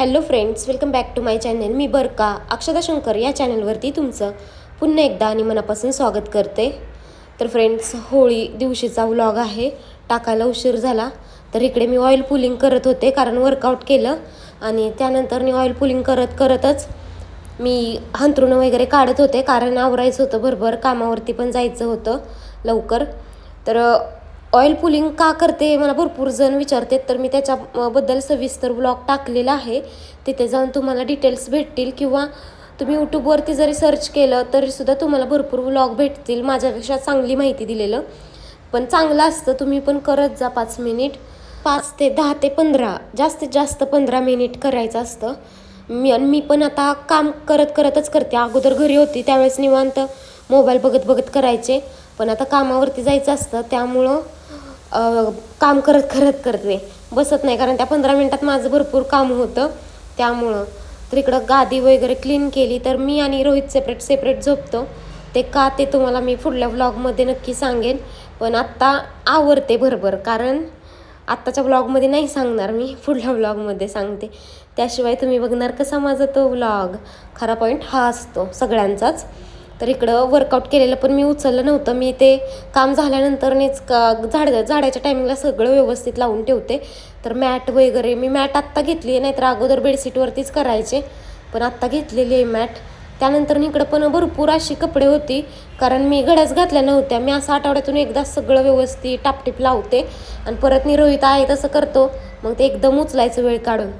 Hello friends welcome back to my channel मी बरका अक्षदा शंकर या चॅनलवरती तुमचं पुन्हा एकदा आणि मनापासून स्वागत करते. तर फ्रेंड्स होळी दिवशीचा व्लॉग आहे. टाकायला उशीर झाला. तर इकडे मी ऑइल पुलिंग करत होते कारण वर्कआउट केलं. आणि त्यानंतर मी ऑइल पुलिंग करत करतच मी हंतरुणं वगैरे काढत होते. कारण आवरायचं होतं भरभर कामावरती पण जायचं होतं लवकर. तर ऑइल पुलिंग का करते मला भरपूर जण विचारते तर मी त्याच्याबद्दल सविस्तर ब्लॉग टाकलेला आहे. तिथे जाऊन तुम्हाला डिटेल्स भेटतील किंवा तुम्ही यूट्यूबवरती जरी सर्च केलं तरीसुद्धा तुम्हाला भरपूर व्लॉग भेटतील माझ्यापेक्षा चांगली माहिती दिलेलं. पण चांगलं असतं तुम्ही पण करत जा पाच मिनिट पाच ते दहा ते पंधरा जास्तीत जास्त पंधरा मिनिट करायचं असतं. मी आणि मी पण आता काम करत करतच करते. अगोदर घरी होती त्यावेळेस निवांत मोबाईल बघत बघत करायचे. पण आता कामावरती जायचं असतं त्यामुळं काम करत करत करते. बसत नाही कारण त्या पंधरा मिनटात माझं भरपूर काम होतं. त्यामुळं. तर इकडं गादी वगैरे क्लीन केली तर मी आणि रोहित सेपरेट सेपरेट झोपतो. ते का ते तुम्हाला मी पुढल्या व्लॉगमध्ये नक्की सांगेन. पण आत्ता आवडते भरभर कारण आत्ताच्या व्लॉगमध्ये नाही सांगणार मी पुढल्या व्लॉगमध्ये सांगते. त्याशिवाय तुम्ही बघणार कसा माझा तो व्लॉग खरा पॉईंट हा असतो सगळ्यांचाच. तर इकडं वर्कआउट केलेलं पण मी उचललं नव्हतं. मी ते काम झाल्यानंतरनेच का झाड झाडाच्या टायमिंगला सगळं व्यवस्थित लावून ठेवते. तर मॅट वगैरे मी मॅट आत्ता घेतली आहे नाहीतर अगोदर बेडशीटवरतीच करायचे. पण आत्ता घेतलेली आहे मॅट. त्यानंतर इकडं पण भरपूर अशी कपडे होती कारण मी घड्याच घातल्या नव्हत्या. मी असं आठवड्यातून एकदा सगळं व्यवस्थित टापटीप लावते आणि परत मी रोहित आहे तसं करतो. मग ते एकदम उचलायचं वेळ काढून.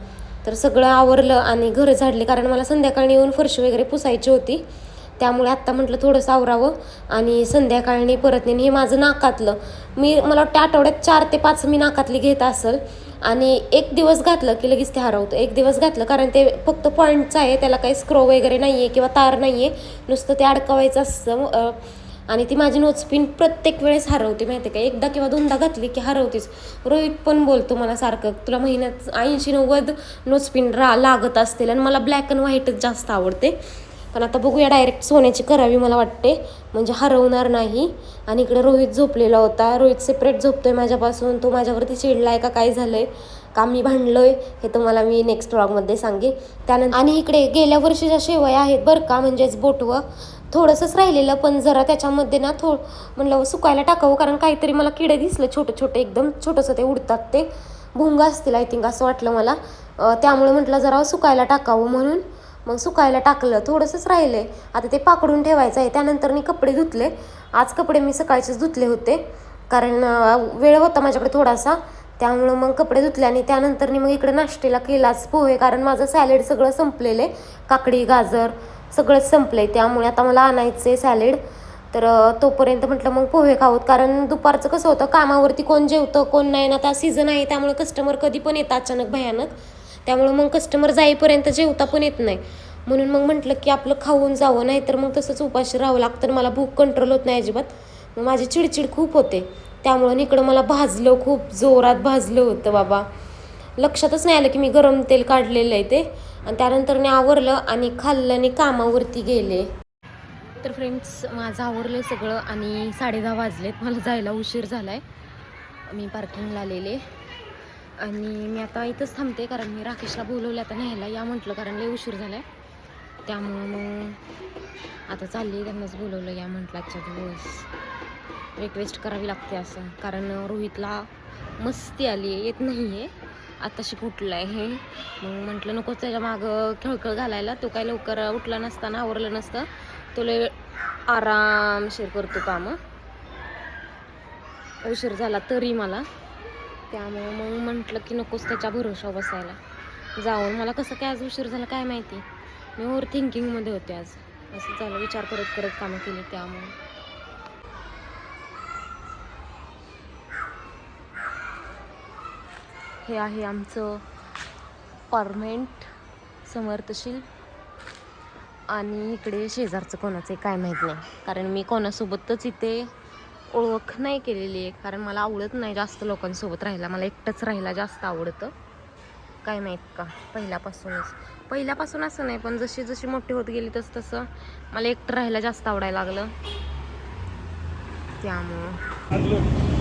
तर सगळं आवरलं आणि घरं झाडले कारण मला संध्याकाळी येऊन फरशी वगैरे पुसायची होती. त्यामुळे आत्ता म्हटलं थोडंसं आवरावं आणि संध्याकाळी परत नेन हे माझं नाकातलं. मी मला वाटतं आठवड्यात चार ते पाच मी नाकातली घेत असेल आणि एक दिवस घातलं की लगेच ते हरवतं. एक दिवस घातलं कारण ते फक्त पॉईंटचं आहे त्याला काही स्क्रो वगैरे नाही आहे किंवा तार नाही आहे नुसतं ते अडकवायचं असतं. आणि ती माझी नोचपिन प्रत्येक वेळेस हरवते माहिती आहे का? एकदा किंवा दोनदा घातली की हरवतेच. रोहित पण बोलतो मला सारखं तुला महिन्यात ऐंशी नव्वद नोचपिन रा लागत असतील आणि मला ब्लॅक अँड व्हाईटच जास्त आवडते. पण आता बघूया डायरेक्ट सोन्याची करावी मला वाटते. म्हणजे हरवणार नाही. आणि इकडे रोहित झोपलेला होता. रोहित सेपरेट झोपतोय माझ्यापासून. तो माझ्यावरती चिडलाय का काय झालंय? का मी भांडलोय? हे तुम्हाला मी नेक्स्ट व्लॉगमध्ये सांगेन. त्यानंतर आणि इकडे गेल्या वर्षीच्या शेवया आहेत बरं का म्हणजेच बोटवं. थोडंसंच राहिलेलं पण जरा त्याच्यामध्ये ना थो म्हणलं सुकायला टाकावं कारण काहीतरी मला किडे दिसलं छोटे छोटे एकदम छोटंसं ते उडतात ते. भुंगा असतील आय थिंक असं वाटलं मला. त्यामुळे म्हटलं जरा सुकायला टाकावं म्हणून. मग सुकायला टाकलं थोडंसंच राहिलं आहे आता ते पाकडून ठेवायचं आहे त्यानंतर मी कपडे धुतले. आज कपडे मी सकाळचेच धुतले होते. कारण वेळ होता माझ्याकडे थोडासा. त्यामुळं मग कपडे धुतले आणि त्यानंतर मग इकडे नाश्तेला केलाच पोहे कारण माझं सॅलेड सगळं संपलेलं आहे. काकडी गाजर सगळंच संपलं आहे त्यामुळे आता मला आणायचं आहे सॅलेड. तर तोपर्यंत म्हटलं मग पोहे खाऊत. कारण दुपारचं कसं होतं कामावरती कोण जेवतं कोण नाही ना आता सीझन आहे. त्यामुळे कस्टमर कधी पण येतं अचानक भयानक. त्यामुळं मग कस्टमर जाईपर्यंत जेवता पण येत नाही. म्हणून मग म्हटलं की आपलं खाऊन जावं नाही तर मग तसंच उपाशी राहावं लागतं मला भूक कंट्रोल होत नाही अजिबात. मग माझी चिडचिड खूप होते. त्यामुळं इकडं मला भाजलं खूप जोरात भाजलं होतं बाबा. लक्षातच नाही आलं की मी गरम तेल काढलेलं आहे ते. आणि त्यानंतर मी आवरलं आणि खाल्लं आणि कामावरती गेले. तर फ्रेंड्स माझं आवरलं सगळं आणि साडेदहा वाजलेत. मला जायला उशीर झाला आहे मी पार्किंगला आलेले. आणि मी आता इथंच थांबते कारण मी राकेशला बोलवलं आता न्यायला. या म्हटलं कारण लय उशीर झाला आहे त्यामुळं मग आता चालली त्यांनाच बोलवलं या म्हटलं आजच्या दिवस. रिक्वेस्ट करावी लागते असं. कारण रोहितला मस्ती आली आहे येत नाही आहे आत्ताशी कुठलं आहे हे? मग म्हटलं नको त्याच्या मागं खळखळ घालायला. तो काय लवकर उठला नसताना आवरलं नसतं. तो लय आरामशीर करतो कामं. उशीर झाला तरी मला. त्यामुळे मग म्हटलं की नकोच त्याच्या भरोशा बसायला. जाऊन मला कसं काय आज उशीर झाला काय माहिती? मी ओव्हर थिंकिंगमध्ये होते आज. असं झालं विचार करत करत कामं केली त्यामुळे. हे आहे आमचं परमेंट समर्थशील आणि इकडे शेजारचं कोणाचं आहे काय माहीत नाही. कारण मी कोणासोबतच इथे ओळख नाही केलेली आहे कारण मला आवडत नाही जास्त लोकांसोबत राहायला. मला एकटंच राहायला जास्त आवडतं. काय माहीत का? पहिल्यापासूनच. पहिल्यापासून असं नाही पण जशी जशी मोठी होत गेली तस तसं मला एकटं राहायला जास्त आवडायला लागलं. त्यामुळं.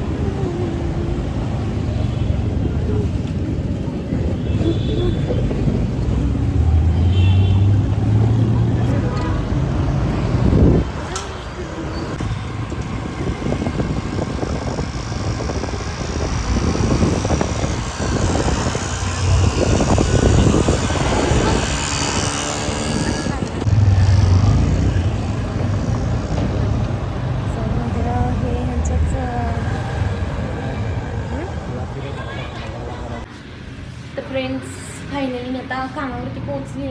वहिनी आता कामावरती पोहोचली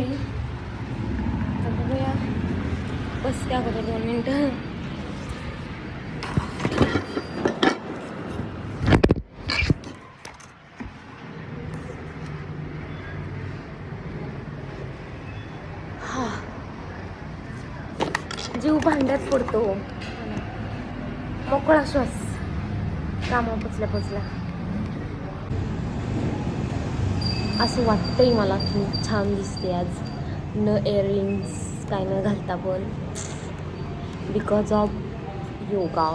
तर बघूया बसते अगोदर दोन मिनटं. जीव भांड्यात पडतो. मोकळा श्वास. कामा पोचल्या पोचल्या. असं वाटतंय मला की छान दिसते आज. न इयरिंग्स काय न घालता पण. बिकॉज ऑफ योगा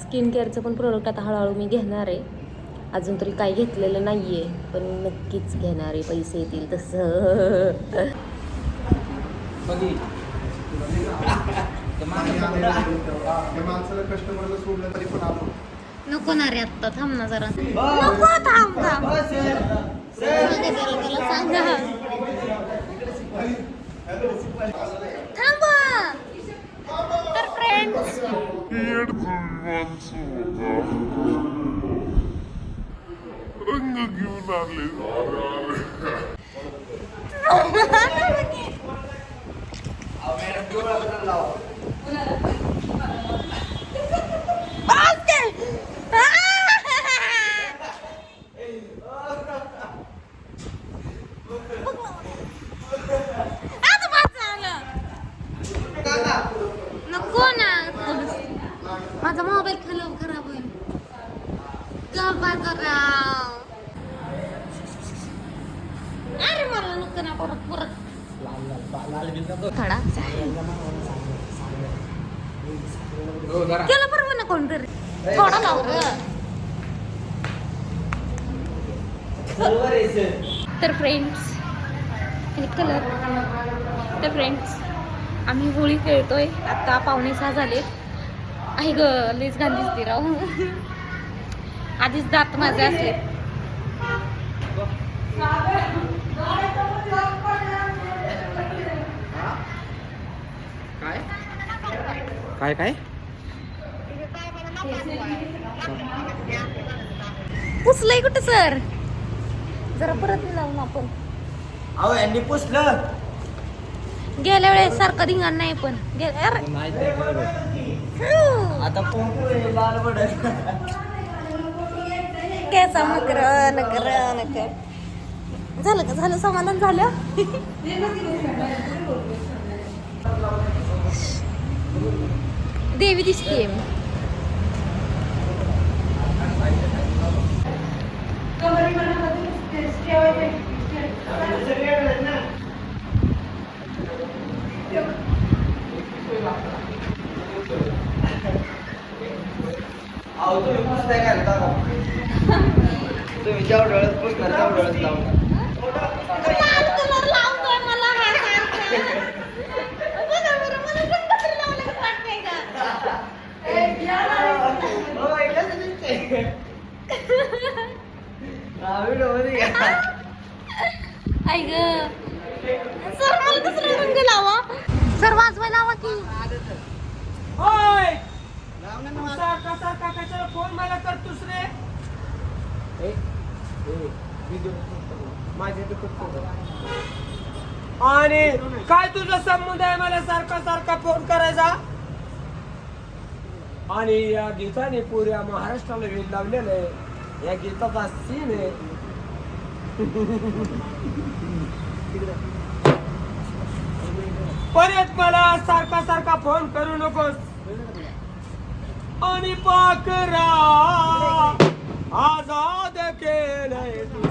स्किन केअरचं पण प्रोडक्ट आता हळूहळू मी घेणार आहे. अजून तरी काही घेतलेलं नाही आहे पण नक्कीच घेणार आहे. पैसे येतील तसं. नको ना रे आत्ता थांब ना जरा. नको थांब थांब. सांगा. त्याला, त्याला सांगा थांबा तर फ्रेंड्स रंग घेऊन आले नको ना माझा मोबाईल खराब खराब होईल गप्पा करा अरे मला नको ना परत परत थोडा हो जरा केलं बरोबर ना कोणतरी थोडा लाव तर फ्रेंड्स कलर तर फ्रेंड्स आम्ही होळी खेळतोय. आता पावणे सहा झाले आहे ग लईच घाण दिसते राव. आधीच दात माझे असले काय काय काय? पुसलंय कुठं सर? जरा परत लावून आपण. अहो यांनी पुसलं. गेल्या वेळेस सारखं धिंगाण नाही पण गे- अरे. आता लाल पडत केसा नकर नकर नकर. झालं का? झालं? समाधान झालं? देवी दिसतीये. तुम्ही काय दादा तुम्ही जेवढं वेळेस पुसणार तेवढं वेळेस लावणार लाल कलर लावतोय मला हा सारखा. बघा बरं, मला रंगकात्री लावल्यागत वाटतंय का? होय, कसं दिसतंय? ग. सर मला दुसरा रंग लावा. सर वाजवाय लावा की. होय. फोन मला. आणि काय तुझा संबंध आहे मला सारखा सारखा फोन करायचा? आणि या गीताने पुऱ्या महाराष्ट्राला वेध लावलेलं आहे. या गीताचा सीन आहे. परत मला सारखा सारखा फोन करू नकोस. आणि पाकरा आजाद केलंय तू.